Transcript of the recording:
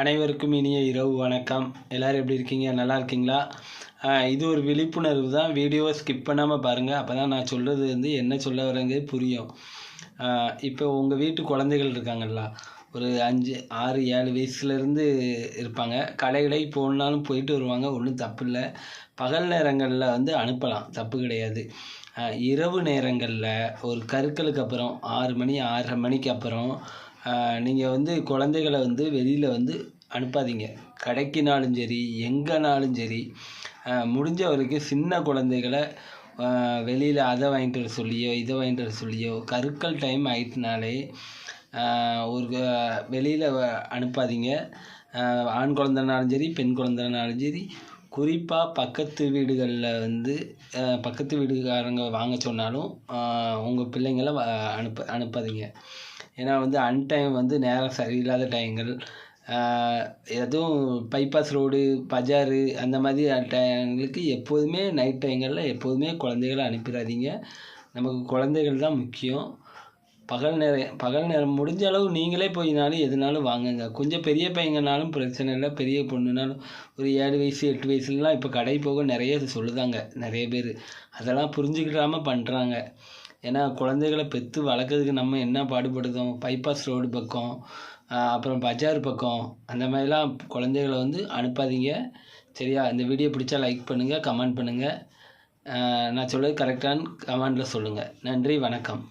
அனைவருக்கும் இனிய இரவு வணக்கம். எல்லோரும் எப்படி இருக்கீங்க? நல்லா இருக்கீங்களா? இது ஒரு விழிப்புணர்வு தான். வீடியோவை ஸ்கிப் பண்ணாமல் பாருங்கள் அப்போ தான் நான் சொல்கிறது வந்து என்ன சொல்ல வரேங்கிறது புரியும். இப்போ உங்கள் வீட்டு குழந்தைகள் இருக்காங்கல்ல. ஒரு அஞ்சு ஆறு ஏழு வயசுலேருந்து இருப்பாங்க. கடை கடைக்கு போயிட்டு வருவாங்க. ஒன்றும் தப்பு இல்லை. பகல் நேரங்களில் வந்து அனுப்பலாம். தப்பு கிடையாது. இரவு நேரங்களில் ஒரு கருக்களுக்கு அப்புறம் ஆறு மணி ஆறரை மணிக்கு அப்புறம் நீங்கள் வந்து குழந்தைகளை வந்து வெளியில் வந்து அனுப்பாதீங்க. கடைக்குனாலும் சரி எங்கேனாலும் சரி முடிஞ்ச வரைக்கும் சின்ன குழந்தைகளை வெளியில் அதை வாங்கிட்டு வர சொல்லியோ இதை வாங்கிட்டு வர சொல்லியோ கருக்கள் டைம் ஆயிட்டுனாலே ஒரு வெளியில் அனுப்பாதீங்க. ஆண் குழந்தைனாலும் சரி பெண் குழந்தைனாலும் சரி குறிப்பாக பக்கத்து வீடுகளில் வந்து பக்கத்து வீடுக்காரங்க வாங்க சொன்னாலும் உங்கள் பிள்ளைங்கள அனுப்ப அனுப்பாதீங்க. ஏன்னா வந்து அன்டைம் வந்து நேரம் சரியில்லாத டைங்கள் எதுவும் பைபாஸ் ரோடு பஜாரு அந்த மாதிரி டைங்களுக்கு எப்போதுமே நைட் டைங்களில் எப்போதுமே குழந்தைகளை அனுப்பிடாதீங்க. நமக்கு குழந்தைகள் தான் முக்கியம். பகல் நேரம் பகல் நேரம் முடிஞ்ச அளவு நீங்களே போயினாலும் எதுனாலும் வாங்குங்க. கொஞ்சம் பெரிய பையங்கனாலும் பிரச்சனை இல்லை. பெரிய பொண்ணுனாலும் ஒரு ஏழு வயசு எட்டு வயசுலலாம் இப்போ கடை போக நிறைய சொல்லுதாங்க நிறைய பேர். அதெல்லாம் புரிஞ்சுக்கிடாமல் பண்ணுறாங்க ஏன்னா குழந்தைகளை பெற்று வளர்க்குறதுக்கு நம்ம என்ன பாடுபடுதோம் பைபாஸ் ரோடு பக்கம் அப்புறம் பஜார் பக்கம் அந்த மாதிரிலாம் குழந்தைகளை வந்து அனுப்பாதீங்க. சரியா? இந்த வீடியோ பிடிச்சா லைக் பண்ணுங்கள் கமெண்ட் பண்ணுங்கள் நான் சொல்கிறது கரெக்டான கமெண்டில் சொல்லுங்கள் நன்றி வணக்கம்.